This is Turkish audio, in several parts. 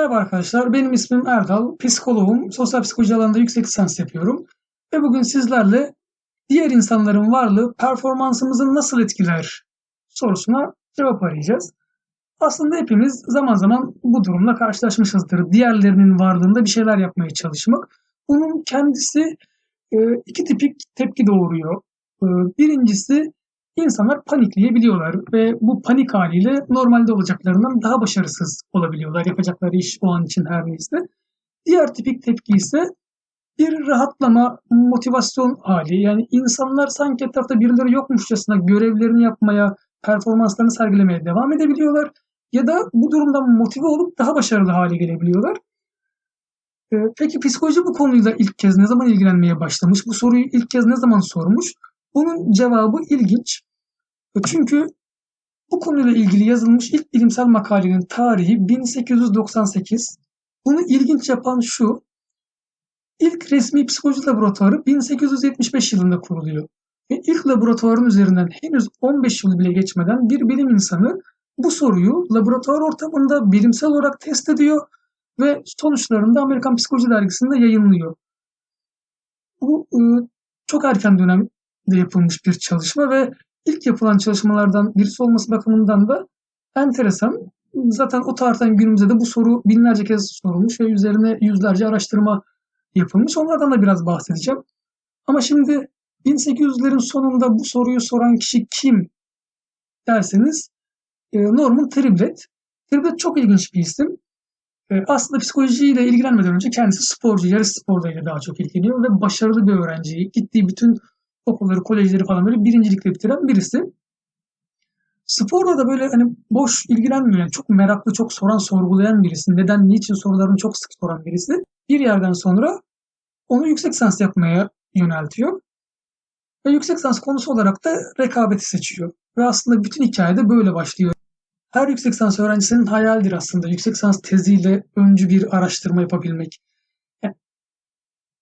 Merhaba arkadaşlar, benim ismim Erdal, psikoloğum, sosyal psikoloji alanında yüksek lisans yapıyorum. Ve bugün sizlerle diğer insanların varlığı performansımızı nasıl etkiler sorusuna cevap arayacağız. Aslında hepimiz zaman zaman bu durumla karşılaşmışızdır. Diğerlerinin varlığında bir şeyler yapmaya çalışmak. Bunun kendisi e, iki tipik tepki doğuruyor. E, birincisi insanlar panikleyebiliyorlar ve bu panik haliyle normalde olacaklarından daha başarısız olabiliyorlar. Yapacakları iş o an için her neyse. Diğer tipik tepki ise bir rahatlama, motivasyon hali. Yani insanlar sanki etrafta birileri yokmuşçasına görevlerini yapmaya, performanslarını sergilemeye devam edebiliyorlar. Ya da bu durumdan motive olup daha başarılı hale gelebiliyorlar. Ee, peki psikoloji bu konuyla ilk kez ne zaman ilgilenmeye başlamış? Bu soruyu ilk kez ne zaman sormuş? Bunun cevabı ilginç. Çünkü bu konuyla ilgili yazılmış ilk bilimsel makalenin tarihi 1898. Bunu ilginç yapan şu, ilk resmi psikoloji laboratuvarı 1875 yılında kuruluyor. Ve ilk laboratuvarın üzerinden henüz 15 yıl bile geçmeden bir bilim insanı bu soruyu laboratuvar ortamında bilimsel olarak test ediyor ve sonuçlarını da Amerikan Psikoloji Dergisi'nde yayınlıyor. Bu ıı, çok erken dönemde yapılmış bir çalışma ve ilk yapılan çalışmalardan birisi olması bakımından da enteresan. Zaten o tarihten günümüzde de bu soru binlerce kez sorulmuş ve üzerine yüzlerce araştırma yapılmış. Onlardan da biraz bahsedeceğim. Ama şimdi 1800'lerin sonunda bu soruyu soran kişi kim derseniz e, Norman Triblet. Triblet çok ilginç bir isim. E, aslında psikolojiyle ilgilenmeden önce kendisi sporcu, yarış sporlarıyla daha çok ilgileniyor ve başarılı bir öğrenci. Gittiği bütün okulları, kolejleri falan böyle birincilikle bitiren birisi. Sporla da böyle hani boş ilgilenmiyor. Yani çok meraklı, çok soran, sorgulayan birisi. Neden, niçin sorularını çok sık soran birisi. Bir yerden sonra onu yüksek lisans yapmaya yöneltiyor. Ve yüksek lisans konusu olarak da rekabeti seçiyor. Ve aslında bütün hikayede böyle başlıyor. Her yüksek lisans öğrencisinin hayaldir aslında yüksek lisans teziyle öncü bir araştırma yapabilmek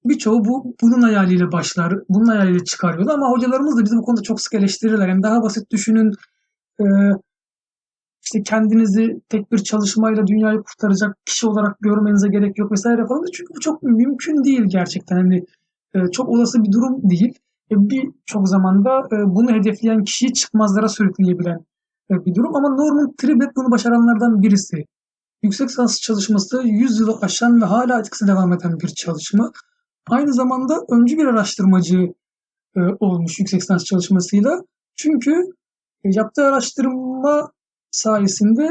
birçoğu bu bunun hayaliyle başlar, bunun hayaliyle çıkarıyorlar ama hocalarımız da bizi bu konuda çok sık eleştirirler. Yani daha basit düşünün, e, işte kendinizi tek bir çalışmayla dünyayı kurtaracak kişi olarak görmenize gerek yok vesaire falan. Çünkü bu çok mümkün değil gerçekten. Hani e, çok olası bir durum değil. E, Birçok zamanda e, bunu hedefleyen kişiyi çıkmazlara sürükleyebilen e, bir durum. Ama Norman Tribbett bunu başaranlardan birisi. Yüksek lisans çalışması 100 yılı aşan ve hala etkisi devam eden bir çalışma. Aynı zamanda öncü bir araştırmacı e, olmuş yüksek lisans çalışmasıyla. Çünkü e, yaptığı araştırma sayesinde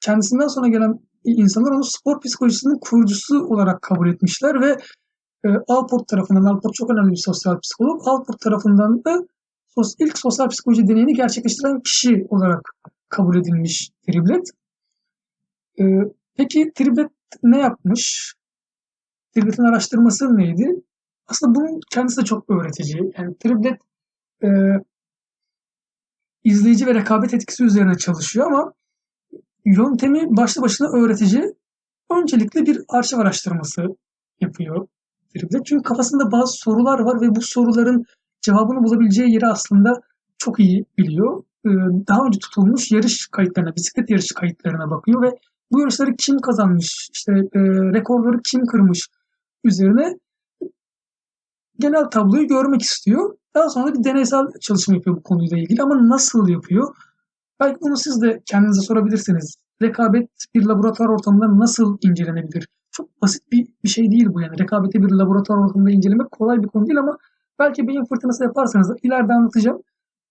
kendisinden sonra gelen insanlar onu spor psikolojisinin kurucusu olarak kabul etmişler ve e, Alport tarafından, Alport çok önemli bir sosyal psikolog, Alport tarafından da sos, ilk sosyal psikoloji deneyini gerçekleştiren kişi olarak kabul edilmiş Triblet. E, peki Triblet ne yapmış? Triblet'in araştırması neydi? Aslında bunun kendisi de çok öğretici. Yani Triblet e, izleyici ve rekabet etkisi üzerine çalışıyor ama yöntemi başlı başına öğretici. Öncelikle bir arşiv araştırması yapıyor Triblet. Çünkü kafasında bazı sorular var ve bu soruların cevabını bulabileceği yeri aslında çok iyi biliyor. Ee, daha önce tutulmuş yarış kayıtlarına, bisiklet yarışı kayıtlarına bakıyor ve bu yarışları kim kazanmış, işte e, rekorları kim kırmış, üzerine genel tabloyu görmek istiyor. Daha sonra bir deneysel çalışma yapıyor bu konuyla ilgili ama nasıl yapıyor? Belki bunu siz de kendinize sorabilirsiniz. Rekabet bir laboratuvar ortamında nasıl incelenebilir? Çok basit bir, bir şey değil bu yani. Rekabeti bir laboratuvar ortamında incelemek kolay bir konu değil ama belki beyin fırtınası yaparsanız ileride anlatacağım.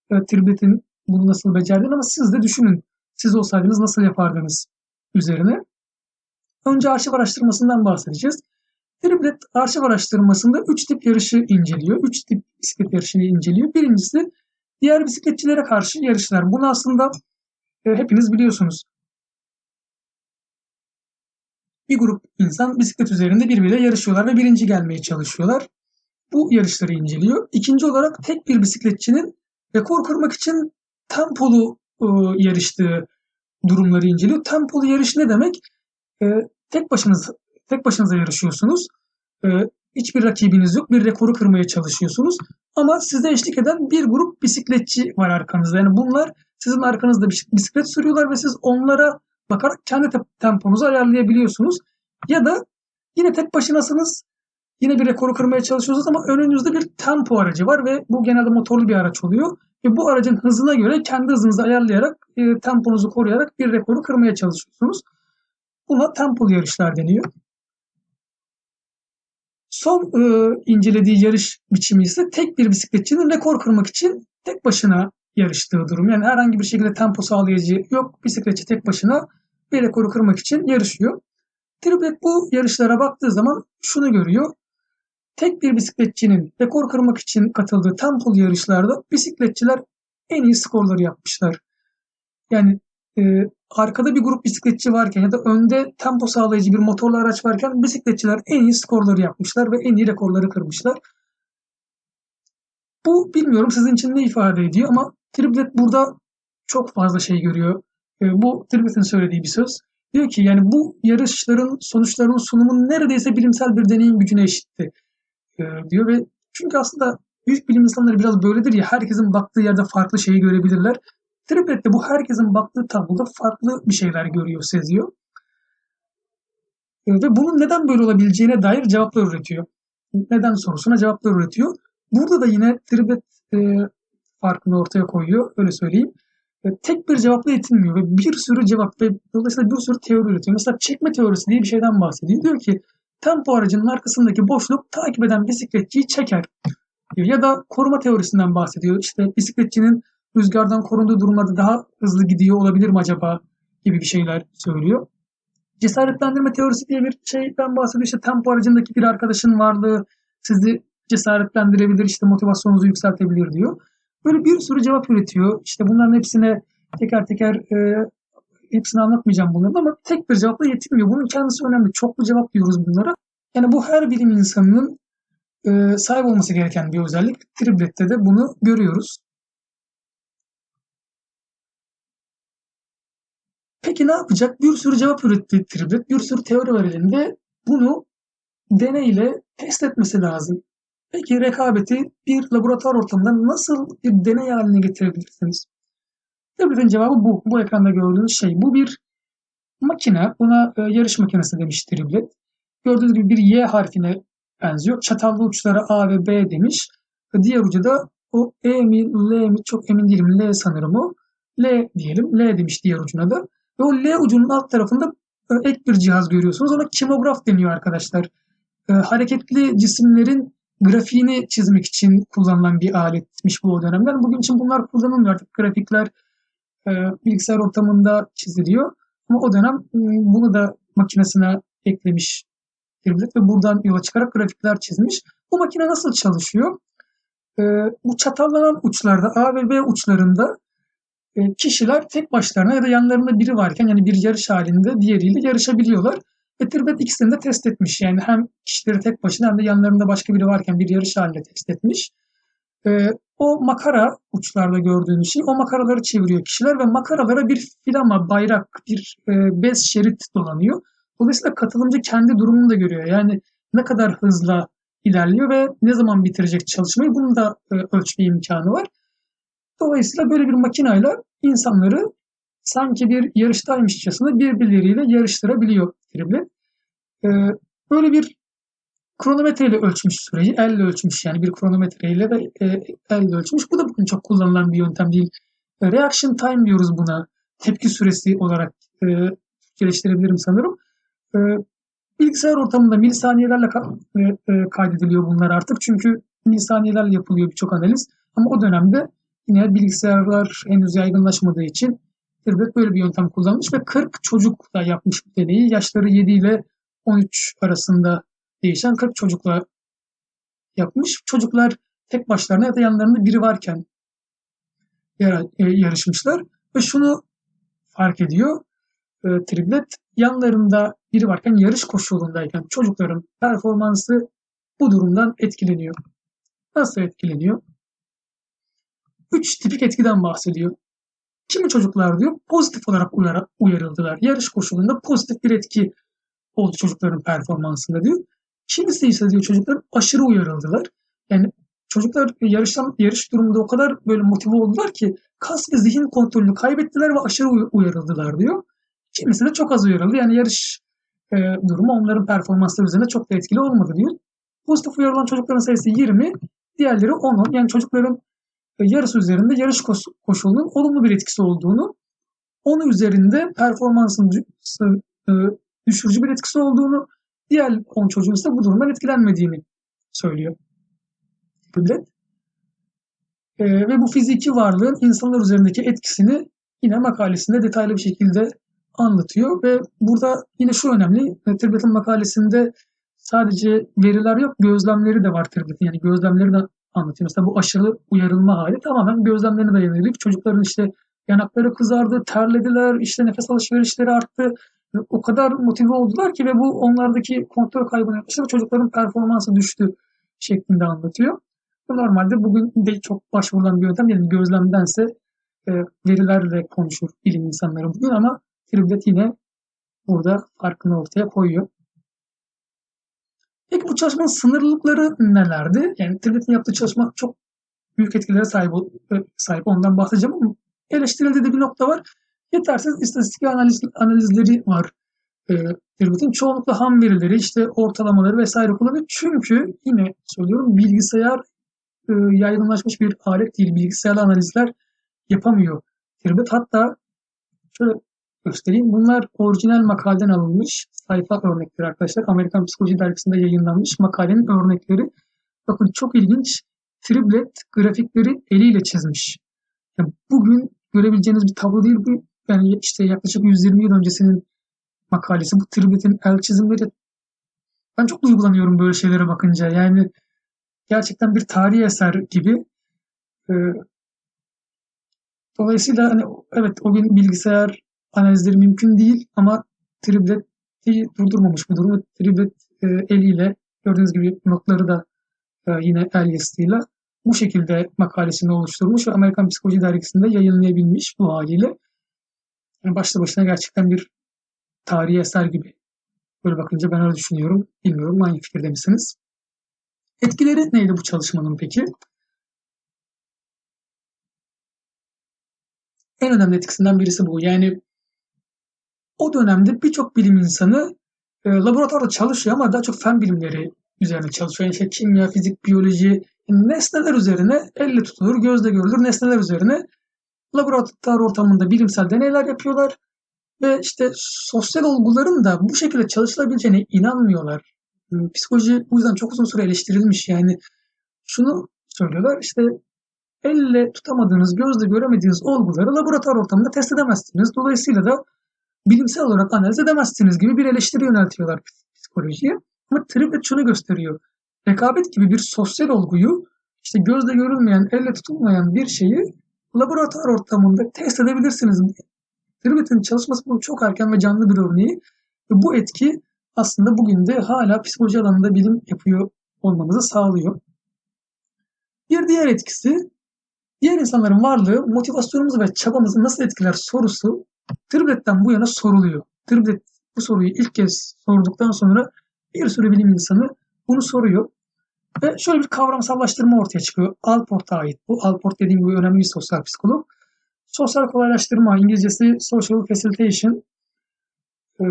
Evet, Tribet'in bunu nasıl becerdiğini ama siz de düşünün. Siz olsaydınız nasıl yapardınız üzerine. Önce arşiv araştırmasından bahsedeceğiz. Triplet arşiv araştırmasında 3 tip yarışı inceliyor. 3 tip bisiklet yarışını inceliyor. Birincisi diğer bisikletçilere karşı yarışlar. Bunu aslında e, hepiniz biliyorsunuz. Bir grup insan bisiklet üzerinde birbiriyle yarışıyorlar ve birinci gelmeye çalışıyorlar. Bu yarışları inceliyor. İkinci olarak tek bir bisikletçinin rekor kırmak için tempolu e, yarıştığı durumları inceliyor. Tempolu yarış ne demek? E, tek başınız Tek başınıza yarışıyorsunuz. Ee, hiçbir rakibiniz yok. Bir rekoru kırmaya çalışıyorsunuz. Ama size eşlik eden bir grup bisikletçi var arkanızda. Yani bunlar sizin arkanızda bisiklet sürüyorlar ve siz onlara bakarak kendi temponuzu ayarlayabiliyorsunuz. Ya da yine tek başınasınız. Yine bir rekoru kırmaya çalışıyorsunuz ama önünüzde bir tempo aracı var ve bu genelde motorlu bir araç oluyor. Ve bu aracın hızına göre kendi hızınızı ayarlayarak, e, temponuzu koruyarak bir rekoru kırmaya çalışıyorsunuz. Buna tempolu yarışlar deniyor. Son e, incelediği yarış biçimi ise tek bir bisikletçinin rekor kırmak için tek başına yarıştığı durum. Yani herhangi bir şekilde tempo sağlayıcı yok. Bisikletçi tek başına bir rekoru kırmak için yarışıyor. Triplet bu yarışlara baktığı zaman şunu görüyor. Tek bir bisikletçinin rekor kırmak için katıldığı tempolu yarışlarda bisikletçiler en iyi skorları yapmışlar. Yani e, arkada bir grup bisikletçi varken ya da önde tempo sağlayıcı bir motorlu araç varken bisikletçiler en iyi skorları yapmışlar ve en iyi rekorları kırmışlar. Bu bilmiyorum sizin için ne ifade ediyor ama Triplet burada çok fazla şey görüyor. E, bu Triplet'in söylediği bir söz. Diyor ki yani bu yarışların sonuçlarının sunumu neredeyse bilimsel bir deneyim gücüne eşitti e, diyor ve çünkü aslında büyük bilim insanları biraz böyledir ya herkesin baktığı yerde farklı şeyi görebilirler. Triplet de bu herkesin baktığı tabloda farklı bir şeyler görüyor, seziyor. Ve bunun neden böyle olabileceğine dair cevaplar üretiyor. Neden sorusuna cevaplar üretiyor. Burada da yine Triplet e, farkını ortaya koyuyor, öyle söyleyeyim. E, tek bir cevapla yetinmiyor ve bir sürü cevap ve dolayısıyla bir sürü teori üretiyor. Mesela çekme teorisi diye bir şeyden bahsediyor. Diyor ki tempo aracının arkasındaki boşluk takip eden bisikletçiyi çeker. Ya da koruma teorisinden bahsediyor. İşte bisikletçinin rüzgardan korunduğu durumlarda daha hızlı gidiyor olabilir mi acaba gibi bir şeyler söylüyor. Cesaretlendirme teorisi diye bir şeyden bahsediyor. İşte tempo aracındaki bir arkadaşın varlığı sizi cesaretlendirebilir, işte motivasyonunuzu yükseltebilir diyor. Böyle bir sürü cevap üretiyor. İşte bunların hepsine teker teker e, hepsini anlatmayacağım bunların ama tek bir cevapla yetinmiyor. Bunun kendisi önemli. Çoklu cevap diyoruz bunlara. Yani bu her bilim insanının e, sahip olması gereken bir özellik. Triplet'te de bunu görüyoruz. Peki ne yapacak? Bir sürü cevap üretti Triplet. Bir sürü teori var elinde. Bunu deneyle test etmesi lazım. Peki rekabeti bir laboratuvar ortamında nasıl bir deney haline getirebilirsiniz? Triplet'in cevabı bu. Bu ekranda gördüğünüz şey. Bu bir makine. Buna e, yarış makinesi demiş Triplet. Gördüğünüz gibi bir Y harfine benziyor. Çatallı uçlara A ve B demiş. Diğer ucu da o E mi L mi çok emin değilim. L sanırım o. L diyelim. L demiş diğer ucuna da. Ve o L ucunun alt tarafında e, ek bir cihaz görüyorsunuz. Ona kimograf deniyor arkadaşlar. E, hareketli cisimlerin grafiğini çizmek için kullanılan bir aletmiş bu o dönemler. Bugün için bunlar kullanılmıyor artık. Grafikler e, bilgisayar ortamında çiziliyor. Ama o dönem e, bunu da makinesine eklemiş devlet ve buradan yola çıkarak grafikler çizmiş. Bu makine nasıl çalışıyor? Bu çatallanan uçlarda A ve B uçlarında kişiler tek başlarına ya da yanlarında biri varken yani bir yarış halinde diğeriyle yarışabiliyorlar. Ve Tirbet ikisini de test etmiş. Yani hem kişileri tek başına hem de yanlarında başka biri varken bir yarış halinde test etmiş. E, o makara uçlarda gördüğünüz şey o makaraları çeviriyor kişiler ve makaralara bir filama, bayrak, bir e, bez şerit dolanıyor. Dolayısıyla katılımcı kendi durumunu da görüyor. Yani ne kadar hızla ilerliyor ve ne zaman bitirecek çalışmayı bunun da e, ölçme imkanı var. Dolayısıyla böyle bir makinayla insanları sanki bir yarıştaymışçasına birbirleriyle yarıştırabiliyor Dribble. Ee, böyle bir kronometreyle ölçmüş süreci, elle ölçmüş yani bir kronometreyle ve e, elle ölçmüş. Bu da bugün çok kullanılan bir yöntem değil. E, reaction time diyoruz buna. Tepki süresi olarak e, geliştirebilirim sanırım. E, bilgisayar ortamında milisaniyelerle ka- e, e, kaydediliyor bunlar artık. Çünkü milisaniyelerle yapılıyor birçok analiz. Ama o dönemde yine bilgisayarlar henüz yaygınlaşmadığı için Hilbert böyle bir yöntem kullanmış ve 40 çocuk da yapmış bu deneyi. Yaşları 7 ile 13 arasında değişen 40 çocukla yapmış. Çocuklar tek başlarına ya da yanlarında biri varken e, yarışmışlar ve şunu fark ediyor e, Triplet yanlarında biri varken yarış koşulundayken çocukların performansı bu durumdan etkileniyor. Nasıl etkileniyor? Üç tipik etkiden bahsediyor. Kimi çocuklar diyor pozitif olarak uyar, uyarıldılar. Yarış koşulunda pozitif bir etki oldu çocukların performansında diyor. Kimisi ise diyor çocuklar aşırı uyarıldılar. Yani çocuklar yarıştan yarış durumunda o kadar böyle motive oldular ki kas ve zihin kontrolünü kaybettiler ve aşırı uyarıldılar diyor. Kimisi de çok az uyarıldı. Yani yarış e, durumu onların performansları üzerinde çok da etkili olmadı diyor. Pozitif uyarılan çocukların sayısı 20, diğerleri 10. Yani çocukların e, yarısı üzerinde yarış koşulunun olumlu bir etkisi olduğunu, onun üzerinde performansın e, düşürücü bir etkisi olduğunu, diğer 10 çocuğun ise bu durumdan etkilenmediğini söylüyor. Kıblet. E, ve bu fiziki varlığın insanlar üzerindeki etkisini yine makalesinde detaylı bir şekilde anlatıyor ve burada yine şu önemli, Tribbet'in makalesinde sadece veriler yok, gözlemleri de var Tribbet'in. Yani gözlemleri de anlatıyor. Mesela bu aşırı uyarılma hali tamamen gözlemlerine dayanıyor. Çocukların işte yanakları kızardı, terlediler, işte nefes alışverişleri arttı. O kadar motive oldular ki ve bu onlardaki kontrol kaybına yaklaştı ve çocukların performansı düştü şeklinde anlatıyor. Normalde bugün de çok başvurulan bir yöntem yani gözlemdense e, verilerle konuşur bilim insanları bugün ama Triblet yine burada farkını ortaya koyuyor. Peki bu çalışmanın sınırlılıkları nelerdi? Yani Triblet'in yaptığı çalışma çok büyük etkilere sahip, e, sahip ondan bahsedeceğim ama eleştirildiği de bir nokta var. Yetersiz istatistik analiz, analizleri var. E, Triblet'in çoğunlukla ham verileri, işte ortalamaları vesaire kullanıyor. Çünkü yine söylüyorum bilgisayar e, yaygınlaşmış bir alet değil. Bilgisayarlı analizler yapamıyor Triblet. Hatta şöyle göstereyim. Bunlar orijinal makaleden alınmış sayfa örnekleri arkadaşlar. Amerikan Psikoloji Dergisi'nde yayınlanmış makalenin örnekleri. Bakın çok ilginç. Triblet grafikleri eliyle çizmiş. Yani bugün görebileceğiniz bir tablo değil bu. Yani işte yaklaşık 120 yıl öncesinin makalesi. Bu Triblet'in el çizimleri. Ben çok duygulanıyorum böyle şeylere bakınca. Yani gerçekten bir tarihi eser gibi. Ee, dolayısıyla hani evet o gün bilgisayar analizleri mümkün değil ama Triblet'i durdurmamış bu durumu. Triblet e, eliyle gördüğünüz gibi notları da e, yine el yazısıyla bu şekilde makalesini oluşturmuş ve Amerikan Psikoloji Dergisi'nde yayınlayabilmiş bu haliyle. Yani başlı başına gerçekten bir tarihi eser gibi. Böyle bakınca ben öyle düşünüyorum. Bilmiyorum aynı fikirde misiniz? Etkileri neydi bu çalışmanın peki? En önemli etkisinden birisi bu. Yani o dönemde birçok bilim insanı e, laboratuvarda çalışıyor ama daha çok fen bilimleri üzerine çalışıyor. Yani işte kimya, fizik, biyoloji, nesneler üzerine elle tutulur, gözle görülür nesneler üzerine laboratuvar ortamında bilimsel deneyler yapıyorlar ve işte sosyal olguların da bu şekilde çalışılabileceğine inanmıyorlar. Psikoloji bu yüzden çok uzun süre eleştirilmiş. Yani şunu söylüyorlar işte elle tutamadığınız, gözle göremediğiniz olguları laboratuvar ortamında test edemezsiniz. Dolayısıyla da bilimsel olarak analiz edemezsiniz gibi bir eleştiri yöneltiyorlar psikolojiye. Ama Tribbett şunu gösteriyor. Rekabet gibi bir sosyal olguyu işte gözle görülmeyen, elle tutulmayan bir şeyi laboratuvar ortamında test edebilirsiniz. Tribbett'in çalışması bunun çok erken ve canlı bir örneği. Ve bu etki aslında bugün de hala psikoloji alanında bilim yapıyor olmamızı sağlıyor. Bir diğer etkisi diğer insanların varlığı motivasyonumuzu ve çabamızı nasıl etkiler sorusu Tribbet'ten bu yana soruluyor. Tribbet bu soruyu ilk kez sorduktan sonra bir sürü bilim insanı bunu soruyor. Ve şöyle bir kavramsallaştırma ortaya çıkıyor. Alport'a ait bu. Alport dediğim gibi önemli bir sosyal psikolog. Sosyal kolaylaştırma, İngilizcesi social facilitation. Ee,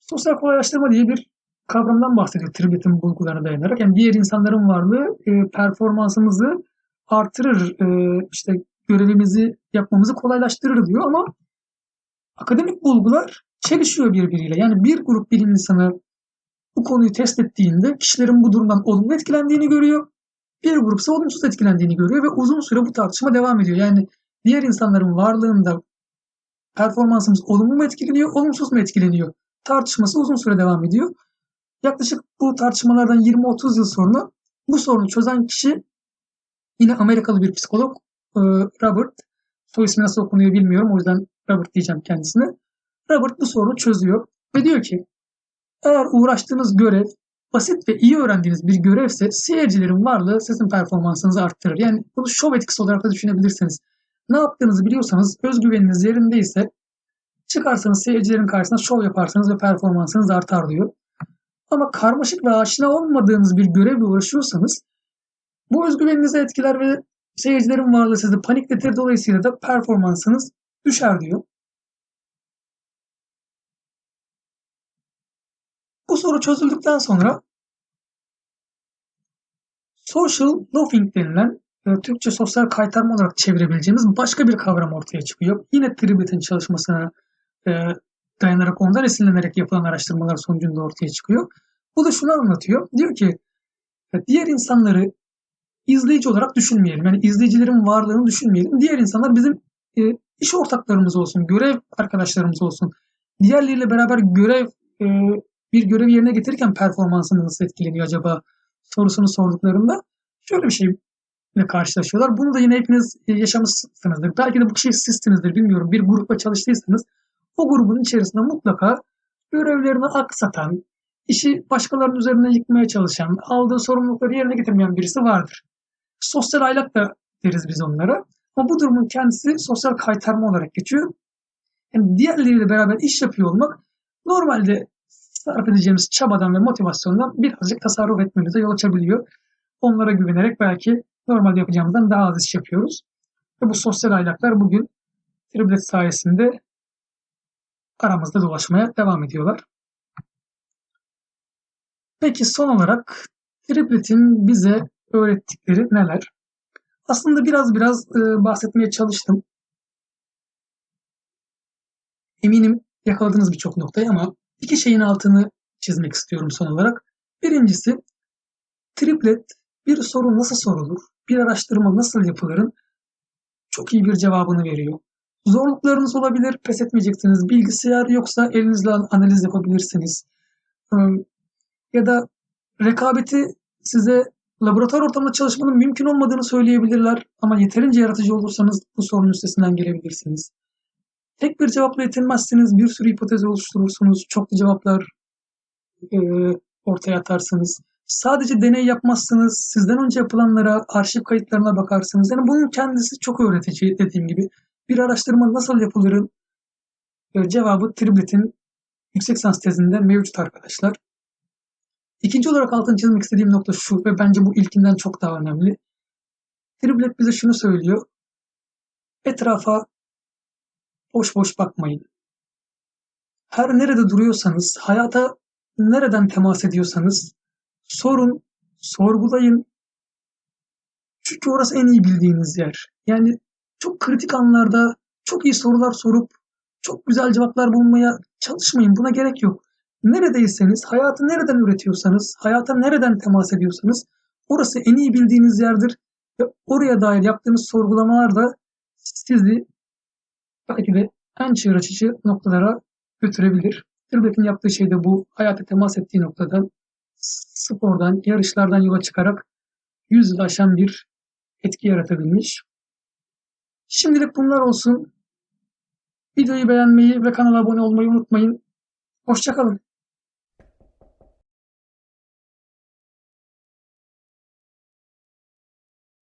sosyal kolaylaştırma diye bir kavramdan bahsediyor Tribbet'in bulgularına dayanarak. Yani diğer insanların varlığı e, performansımızı artırır, e, işte görevimizi yapmamızı kolaylaştırır diyor ama akademik bulgular çelişiyor birbiriyle. Yani bir grup bilim insanı bu konuyu test ettiğinde kişilerin bu durumdan olumlu etkilendiğini görüyor. Bir grup ise olumsuz etkilendiğini görüyor ve uzun süre bu tartışma devam ediyor. Yani diğer insanların varlığında performansımız olumlu mu etkileniyor, olumsuz mu etkileniyor? Tartışması uzun süre devam ediyor. Yaklaşık bu tartışmalardan 20-30 yıl sonra bu sorunu çözen kişi yine Amerikalı bir psikolog e, Robert. Soy ismi nasıl okunuyor bilmiyorum o yüzden Robert diyeceğim kendisine. Robert bu sorunu çözüyor ve diyor ki eğer uğraştığınız görev basit ve iyi öğrendiğiniz bir görevse seyircilerin varlığı sizin performansınızı arttırır. Yani bunu şov etkisi olarak da düşünebilirsiniz. Ne yaptığınızı biliyorsanız, özgüveniniz yerindeyse çıkarsanız seyircilerin karşısında şov yaparsınız ve performansınız artar diyor. Ama karmaşık ve aşina olmadığınız bir görevle uğraşıyorsanız bu özgüveninizi etkiler ve seyircilerin varlığı sizi panikletir. Dolayısıyla da performansınız düşer diyor. Bu soru çözüldükten sonra social loafing denilen e, Türkçe sosyal kaytarma olarak çevirebileceğimiz başka bir kavram ortaya çıkıyor. Yine Tribet'in çalışmasına e, dayanarak ondan esinlenerek yapılan araştırmalar sonucunda ortaya çıkıyor. Bu da şunu anlatıyor. Diyor ki diğer insanları izleyici olarak düşünmeyelim. Yani izleyicilerin varlığını düşünmeyelim. Diğer insanlar bizim e, iş ortaklarımız olsun, görev arkadaşlarımız olsun. Diğerleriyle beraber görev e, bir görevi yerine getirirken performansımız nasıl etkileniyor acaba sorusunu sorduklarında şöyle bir şeyle karşılaşıyorlar. Bunu da yine hepiniz yaşamışsınızdır. Belki de bu kişi sizsinizdir bilmiyorum. Bir grupla çalıştıysanız o grubun içerisinde mutlaka görevlerini aksatan, işi başkalarının üzerine yıkmaya çalışan, aldığı sorumlulukları yerine getirmeyen birisi vardır. Sosyal aylak da deriz biz onlara. Ama bu durumun kendisi sosyal kaytarma olarak geçiyor. Yani diğerleriyle beraber iş yapıyor olmak normalde sarf edeceğimiz çabadan ve motivasyondan birazcık tasarruf etmemize yol açabiliyor. Onlara güvenerek belki normalde yapacağımızdan daha az iş yapıyoruz. Ve bu sosyal aylaklar bugün Triplet sayesinde aramızda dolaşmaya devam ediyorlar. Peki son olarak Triplet'in bize öğrettikleri neler? Aslında biraz biraz e, bahsetmeye çalıştım. Eminim yakaladınız birçok noktayı ama iki şeyin altını çizmek istiyorum son olarak. Birincisi triplet bir soru nasıl sorulur, bir araştırma nasıl yapılırın çok iyi bir cevabını veriyor. Zorluklarınız olabilir, pes etmeyeceksiniz. Bilgisayar yoksa elinizle analiz yapabilirsiniz. Ya da rekabeti size laboratuvar ortamında çalışmanın mümkün olmadığını söyleyebilirler ama yeterince yaratıcı olursanız bu sorunun üstesinden gelebilirsiniz. Tek bir cevapla yetinmezsiniz, bir sürü hipotez oluşturursunuz, çoklu cevaplar e, ortaya atarsınız. Sadece deney yapmazsınız, sizden önce yapılanlara, arşiv kayıtlarına bakarsınız. Yani bunun kendisi çok öğretici dediğim gibi. Bir araştırma nasıl yapılırın e, cevabı Triblet'in yüksek lisans tezinde mevcut arkadaşlar. İkinci olarak altını çizmek istediğim nokta şu ve bence bu ilkinden çok daha önemli. Triblet bize şunu söylüyor. Etrafa boş boş bakmayın. Her nerede duruyorsanız, hayata nereden temas ediyorsanız sorun, sorgulayın. Çünkü orası en iyi bildiğiniz yer. Yani çok kritik anlarda çok iyi sorular sorup çok güzel cevaplar bulmaya çalışmayın. Buna gerek yok. Neredeyseniz, hayatı nereden üretiyorsanız, hayata nereden temas ediyorsanız orası en iyi bildiğiniz yerdir. Ve oraya dair yaptığınız sorgulamalar da sizi belki de en çığır açıcı noktalara götürebilir. Tırbeck'in yaptığı şey de bu. Hayata temas ettiği noktadan, spordan, yarışlardan yola çıkarak yüz yıl aşan bir etki yaratabilmiş. Şimdilik bunlar olsun. Videoyu beğenmeyi ve kanala abone olmayı unutmayın. Hoşçakalın.